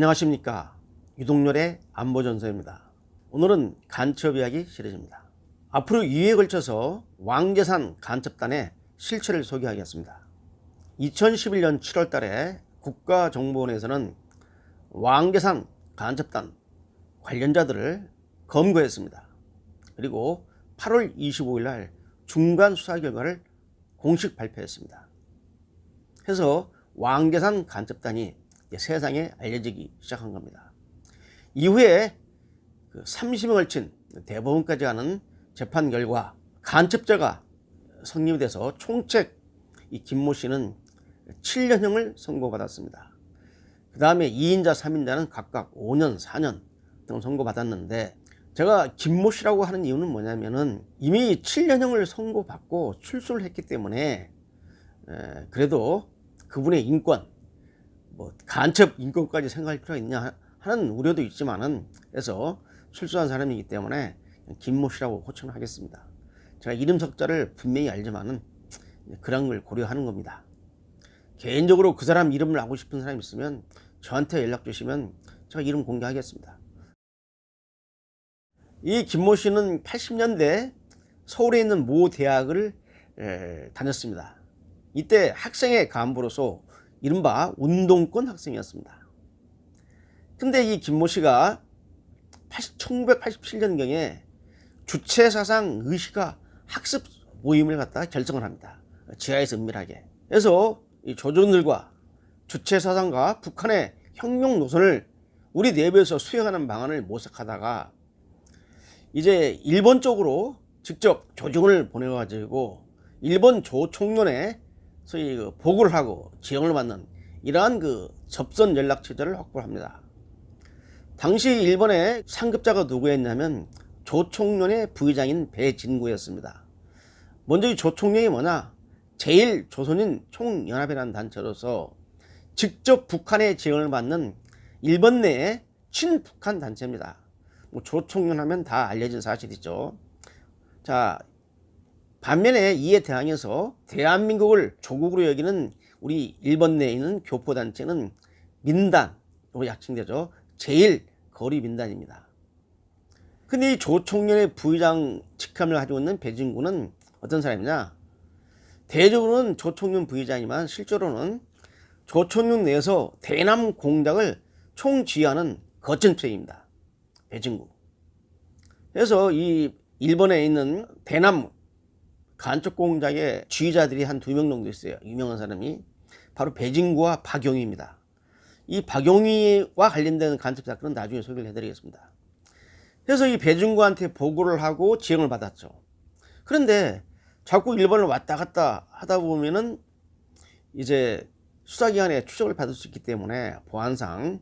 안녕하십니까 유동열의 안보전서입니다. 오늘은 간첩 이야기 시리즈입니다. 앞으로 2회에 걸쳐서 왕재산 간첩단의 실체를 소개하겠습니다. 2011년 7월 달에 국가정보원에서는 왕재산 간첩단 관련자들을 검거했습니다. 그리고 8월 25일 날 중간 수사 결과를 공식 발표했습니다. 해서 왕재산 간첩단이 세상에 알려지기 시작한 겁니다. 이후에 그 30일 걸친 대법원까지 가는 재판 결과 간첩자가 성립이 돼서 총책 이 김모 씨는 7년형을 선고받았습니다. 그 다음에 2인자, 3인자는 각각 5년, 4년 등 선고받았는데 제가 김모 씨라고 하는 이유는 뭐냐면은 이미 7년형을 선고받고 출소를 했기 때문에 에, 그래도 그분의 인권, 뭐 간첩 인권까지 생각할 필요가 있냐 하는 우려도 있지만은 해서 출소한 사람이기 때문에 김모 씨라고 호칭을 하겠습니다. 제가 이름 석자를 분명히 알지만은 그런 걸 고려하는 겁니다. 개인적으로 그 사람 이름을 알고 싶은 사람 있으면 저한테 연락 주시면 제가 이름 공개하겠습니다. 이 김모 씨는 80년대 서울에 있는 모 대학을 에, 다녔습니다. 이때 학생의 간부로서 이른바 운동권 학생이었습니다. 근데 이 김모 씨가 1987년경에 주체사상 의식화 학습 모임을 갖다가 결성을 합니다. 지하에서 은밀하게. 그래서 이 조정들과 주체사상과 북한의 혁명 노선을 우리 내부에서 수행하는 방안을 모색하다가 이제 일본 쪽으로 직접 조정을 보내가지고 일본 조총련에 소위 그 보고를 하고 지형을 받는 이러한 그 접선 연락 체제를 확보합니다. 당시 일본의 상급자가 누구였냐면 조총련의 부의장인 배진구였습니다. 먼저 이 조총련이 뭐냐? 제일 조선인 총연합이라는 단체로서 직접 북한의 지원을 받는 일본 내의 친북한 단체입니다. 뭐 조총련 하면 다 알려진 사실이죠. 자, 반면에 이에 대항해서 대한민국을 조국으로 여기는 우리 일본 내에 있는 교포단체는 민단, 로 약칭되죠. 제일 거리 민단입니다. 근데 이 조총련의 부의장 직함을 가지고 있는 배진구는 어떤 사람이냐? 대적으로는 조총련 부의장이지만 실제로는 조총련 내에서 대남 공작을 총지휘하는 거친 투입니다. 배진구. 그래서 이 일본에 있는 대남 간첩 공작의 지휘자들이 한 두 명 정도 있어요. 유명한 사람이 바로 배진구와 박용희입니다. 이 박용희와 관련된 간첩 사건은 나중에 소개를 해드리겠습니다. 그래서 이 배진구한테 보고를 하고 지형을 받았죠. 그런데 자꾸 일본을 왔다 갔다 하다 보면은 이제 수사기관에 추적을 받을 수 있기 때문에 보안상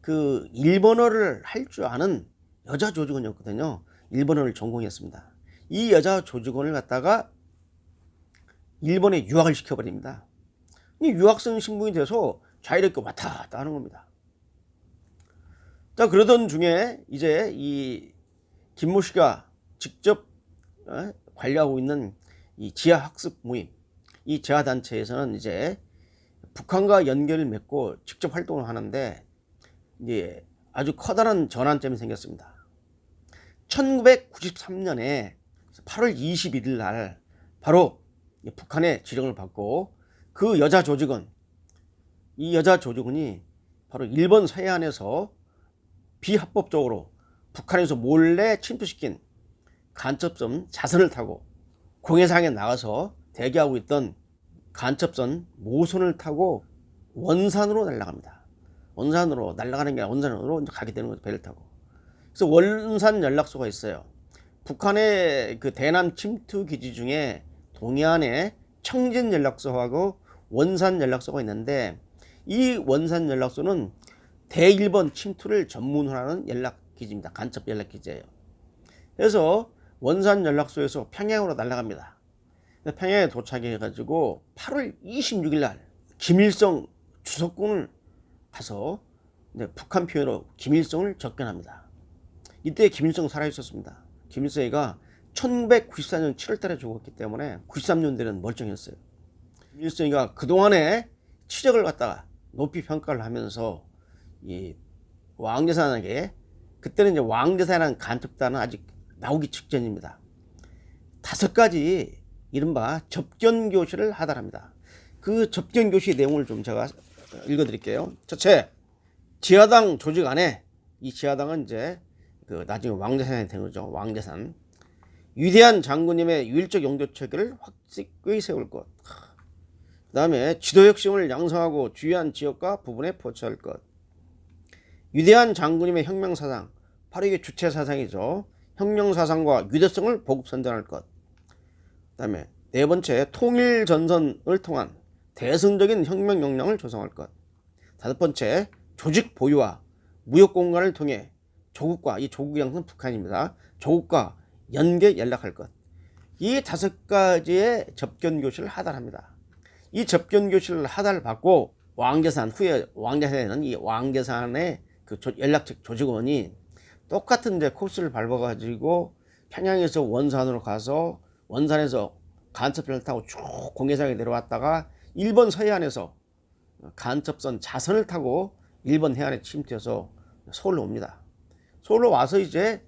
그 일본어를 할 줄 아는 여자 조직원이었거든요. 일본어를 전공했습니다. 이 여자 조직원을 갖다가 일본에 유학을 시켜버립니다. 이 유학생 신분이 돼서 자유롭게 왔다 갔다 하는 겁니다. 자, 그러던 중에 이제 이 김모 씨가 직접 어, 관리하고 있는 이 지하 학습 모임, 이 지하 단체에서는 이제 북한과 연결을 맺고 직접 활동을 하는데 이제 아주 커다란 전환점이 생겼습니다. 1993년에 8월 21일 날 바로 북한의 지령을 받고 그 여자 조직원 이 여자 조직원이 바로 일본 서해안에서 비합법적으로 북한에서 몰래 침투시킨 간첩선 자선을 타고 공해상에 나가서 대기하고 있던 간첩선 모선을 타고 원산으로 날아갑니다. 원산으로 날아가는 게 원산으로 가게 되는 거죠. 배를 타고. 그래서 원산 연락소가 있어요. 북한의 그 대남 침투 기지 중에 동해안에 청진 연락소하고 원산 연락소가 있는데 이 원산 연락소는 대일본 침투를 전문으로 하는 연락 기지입니다. 간첩 연락 기지예요. 그래서 원산 연락소에서 평양으로 날아갑니다. 평양에 도착해 가지고 8월 26일 날 김일성 주석군을 가서 북한 표현으로 김일성을 접견합니다. 이때 김일성 살아 있었습니다. 김일성이가 1994년 7월 달에 죽었기 때문에 93년대는 멀쩡했어요. 김일성이가 그동안에 치적을 갖다가 높이 평가를 하면서 이 왕재산에게 그때는 이제 왕재산이라는 간첩단은 아직 나오기 직전입니다. 다섯 가지 이른바 접견 교실을 하달합니다. 그 접견 교실 내용을 좀 제가 읽어드릴게요. 첫째, 지하당 조직 안에 이 지하당은 이제 그 나중에 왕재산이 되는 거죠. 왕재산. 위대한 장군님의 유일적 영조 체계를 확실히 세울 것. 그 다음에 지도 혁신을 양성하고 주요한 지역과 부분에 포착할 것. 위대한 장군님의 혁명사상, 바로 이게 주체사상이죠. 혁명사상과 유대성을 보급 선전할 것. 그 다음에 네 번째, 통일전선을 통한 대승적인 혁명 역량을 조성할 것. 다섯 번째, 조직 보유와 무역 공간을 통해 조국과 이 조국 양은 북한입니다. 조국과 연계 연락할 것. 이 다섯 가지의 접견 교실을 하달합니다. 이 접견 교실을 하달 받고 왕재산 후에 왕재산에는 이 왕재산의 그 조- 연락책 조직원이 똑같은 이제 코스를 밟아가지고 평양에서 원산으로 가서 원산에서 간첩선을 타고 쭉 공해상에 내려왔다가 일본 서해안에서 간첩선 자선을 타고 일본 해안에 침투해서 서울로 옵니다. 서울로 와서 이제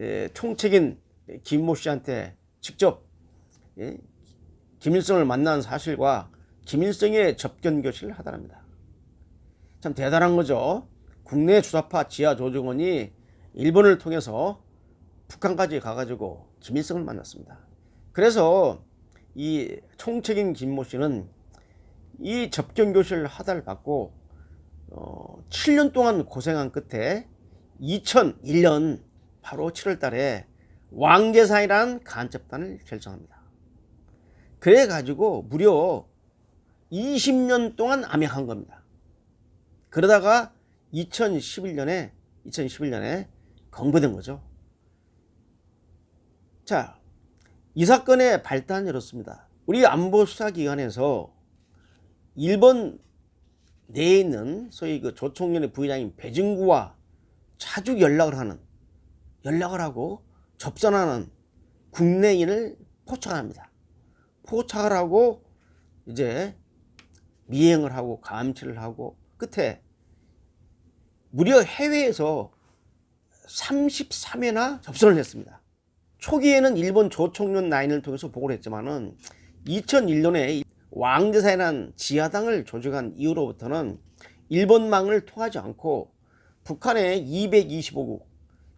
에, 총책인 김모 씨한테 직접 예, 김일성을 만난 사실과 김일성의 접견 교실을 하달합니다. 참 대단한 거죠. 국내 주사파 지하 조직원이 일본을 통해서 북한까지 가가지고 김일성을 만났습니다. 그래서 이 총책인 김모 씨는 이 접견 교실을 하달 받고 어, 7년 동안 고생한 끝에 2001년 바로 7월 달에 왕재산이라는 간첩단을 결성합니다. 그래 가지고 무려 20년 동안 암약한 겁니다. 그러다가 2011년에 2011년에 검거된 거죠. 자, 이 사건의 발단은 이렇습니다. 우리 안보 수사기관에서 일본 내에 있는 소위 그 조총련의 부의장인 배진구와 자주 연락을 하는 연락을 하고 접선하는 국내인을 포착합니다. 포착을 하고 이제 미행을 하고 감시를 하고 끝에 무려 해외에서 33회나 접선을 했습니다. 초기에는 일본 조총련 라인을 통해서 보고를 했지만은 2001년에 왕대사이라는 지하당을 조직한 이후로부터는 일본망을 통하지 않고 북한의 225국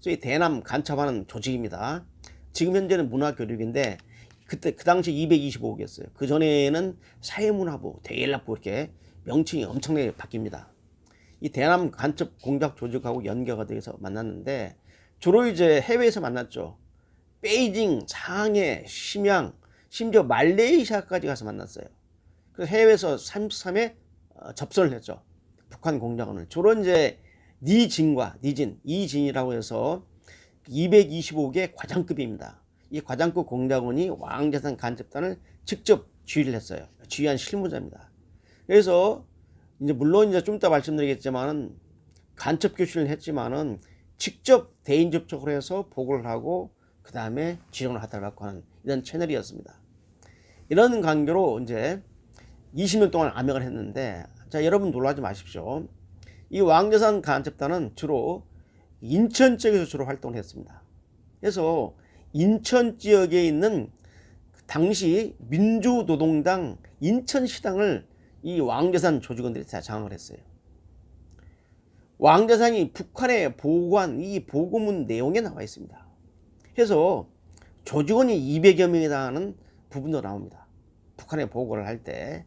소위 대남 간첩하는 조직입니다. 지금 현재는 문화교육인데 그때 그 당시 225국이었어요. 그 전에는 사회문화부, 대연락부 이렇게 명칭이 엄청나게 바뀝니다. 이 대남 간첩 공작 조직하고 연계가 돼서 만났는데 주로 이제 해외에서 만났죠. 베이징, 상해, 심양, 심지어 말레이시아까지 가서 만났어요. 그래서 해외에서 33회 접선을 했죠. 북한 공작원을. 주로 이제 니진과 니진, 이진이라고 해서 225개 과장급입니다. 이 과장급 공작원이 왕재산 간첩단을 직접 지휘를 했어요. 지휘한 실무자입니다. 그래서 이제 물론 이제 좀 이따 말씀드리겠지만은 간첩 교실을 했지만은 직접 대인 접촉을 해서 보고를 하고 그 다음에 지령을 하달받고 하는 이런 채널이었습니다. 이런 관계로 이제 20년 동안 암약을 했는데 자 여러분 놀라지 마십시오. 이 왕재산 간첩단은 주로 인천 지역에서 주로 활동을 했습니다. 그래서 인천 지역에 있는 당시 민주노동당 인천시당을 이 왕재산 조직원들이 다 장악을 했어요. 왕재산이 북한에 보고한 이 보고문 내용에 나와 있습니다. 그래서 조직원이 200여 명이라는 부분도 나옵니다. 북한에 보고를 할 때.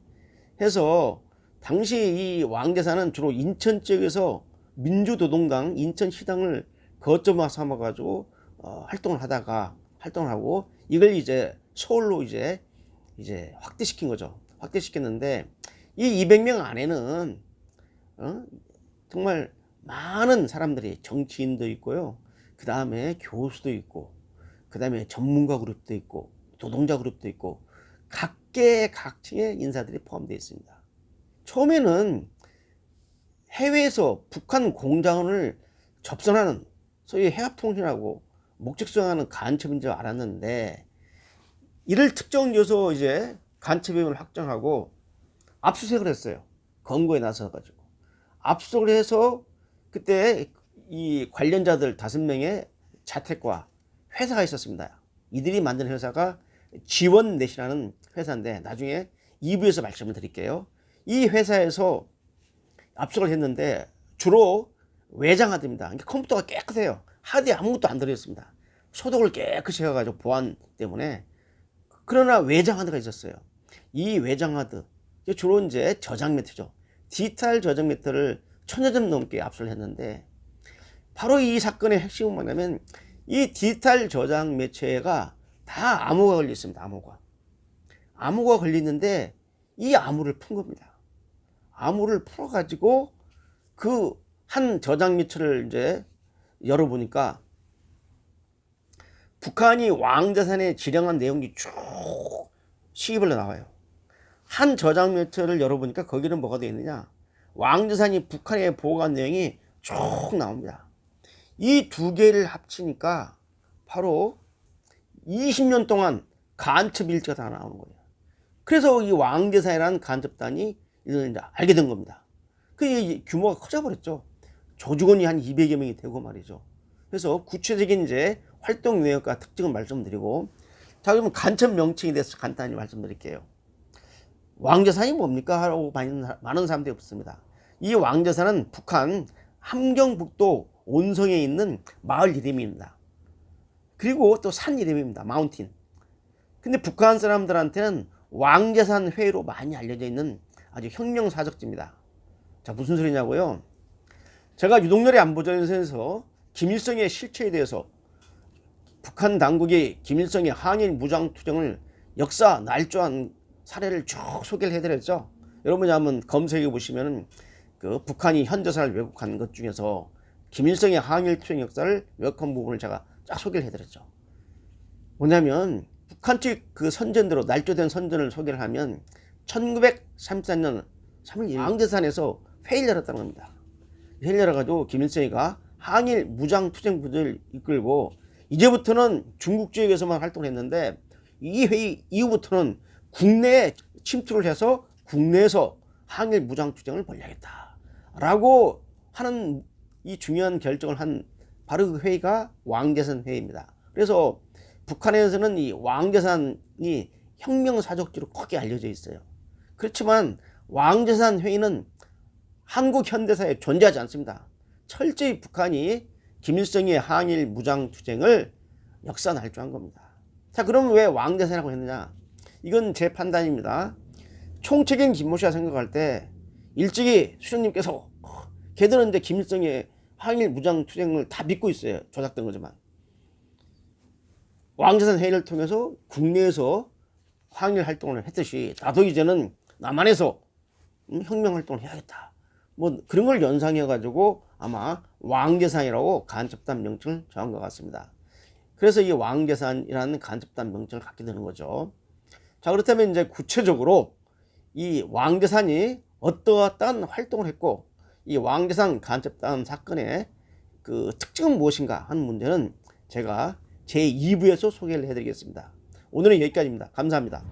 해서 당시 이 왕재산은 주로 인천 지역에서 민주노동당 인천시당을 거점 삼아 가지고 어, 활동을 하다가 활동을 하고 이걸 이제 서울로 이제 이제 확대시킨 거죠. 확대시켰는데 이 200명 안에는 어? 정말 많은 사람들이 정치인도 있고요. 그 다음에 교수도 있고, 그 다음에 전문가 그룹도 있고, 노동자 그룹도 있고, 각계 각층의 인사들이 포함되어 있습니다. 처음에는 해외에서 북한 공장을 접선하는 소위 해합통신하고 목적 수행하는 간첩인 줄 알았는데 이를 특정지어서 이제 간첩임을 확정하고 압수수색을 했어요. 검거에 나서 가지고 압수를 해서 그때 이 관련자들 다섯 명의 자택과 회사가 있었습니다. 이들이 만든 회사가 지원넷이라는 회사인데 나중에 2부에서 말씀을 드릴게요. 이 회사에서 압수를 했는데 주로 외장하드입니다. 그러니까 컴퓨터가 깨끗해요. 하드에 아무것도 안 들어있습니다. 소독을 깨끗이 해가지고 보안 때문에 그러나 외장하드가 있었어요. 이 외장하드 주로 이제 저장 매트죠. 디지털 저장 매트를 천여 점 넘게 압수를 했는데 바로 이 사건의 핵심은 뭐냐면 이 디지털 저장 매체가 다 암호가 걸려 있습니다. 암호가. 암호가 걸리는데 이 암호를 푼 겁니다. 암호를 풀어 가지고 그 한 저장 매체를 이제 열어보니까 북한이 왕자산에 지령한 내용이 쭉 시입을 나와요. 한 저장 매체를 열어보니까 거기는 뭐가 되어 있느냐? 왕자산이 북한에 보고한 내용이 쭉 나옵니다. 이 두 개를 합치니까 바로 20년 동안 간첩 일지가 다 나오는 거예요. 그래서 이 왕대사이라는 간첩단이 이제 알게 된 겁니다. 그이 규모가 커져버렸죠. 조직원이 한 200여 명이 되고 말이죠. 그래서 구체적인 이제 활동 내역과 특징을 말씀드리고 자 그러면 간첩 명칭에 대해서 간단히 말씀드릴게요. 왕자산이 뭡니까? 하고 많은, 사람들이 없습니다. 이 왕자산은 북한 함경북도 온성에 있는 마을 이름입니다. 그리고 또 산 이름입니다. 마운틴. 근데 북한 사람들한테는 왕자산 회로 많이 알려져 있는 아주 혁명사적지입니다. 자, 무슨 소리냐고요? 제가 유동열의 안보전에서 김일성의 실체에 대해서 북한 당국이 김일성의 항일 무장투쟁을 역사 날조한 사례를 쭉 소개를 해드렸죠. 여러분이 한번 검색해 보시면은 그 북한이 현대사를 왜곡한 것 중에서 김일성의 항일 투쟁 역사를 왜곡한 부분을 제가 쫙 소개를 해드렸죠. 뭐냐면 북한 측 그 선전대로 날조된 선전을 소개를 하면 1934년 3월 양재산에서 회의를 열었다는 겁니다. 회의를 열어가지고 김일성이가 항일 무장투쟁부대를 이끌고 이제부터는 중국 지역에서만 활동을 했는데 이 회의 이후부터는 국내에 침투를 해서 국내에서 항일 무장투쟁을 벌려야겠다. 라고 하는 이 중요한 결정을 한 바로 그 회의가 왕대산 회의입니다. 그래서 북한에서는 이 왕대산이 혁명사적지로 크게 알려져 있어요. 그렇지만 왕대산 회의는 한국 현대사에 존재하지 않습니다. 철저히 북한이 김일성의 항일 무장투쟁을 역사 날조한 겁니다. 자, 그럼 왜 왕대산이라고 했느냐? 이건 제 판단입니다. 총책인 김모 씨가 생각할 때 일찍이 수령님께서 걔들은 이제 김일성의 항일 무장투쟁을 다 믿고 있어요. 조작된 거지만. 왕자산 회의를 통해서 국내에서 항일 활동을 했듯이 나도 이제는 남한에서 음, 혁명 활동을 해야겠다. 뭐 그런 걸 연상해 가지고 아마 왕계산이라고 간첩단 명칭을 정한 것 같습니다. 그래서 이 왕계산이라는 간첩단 명칭을 갖게 되는 거죠. 자 그렇다면 이제 구체적으로 이 왕계산이 어떠한 활동을 했고 이 왕계산 간첩단 사건의 그 특징은 무엇인가 하는 문제는 제가 제 2부에서 소개를 해드리겠습니다. 오늘은 여기까지입니다. 감사합니다.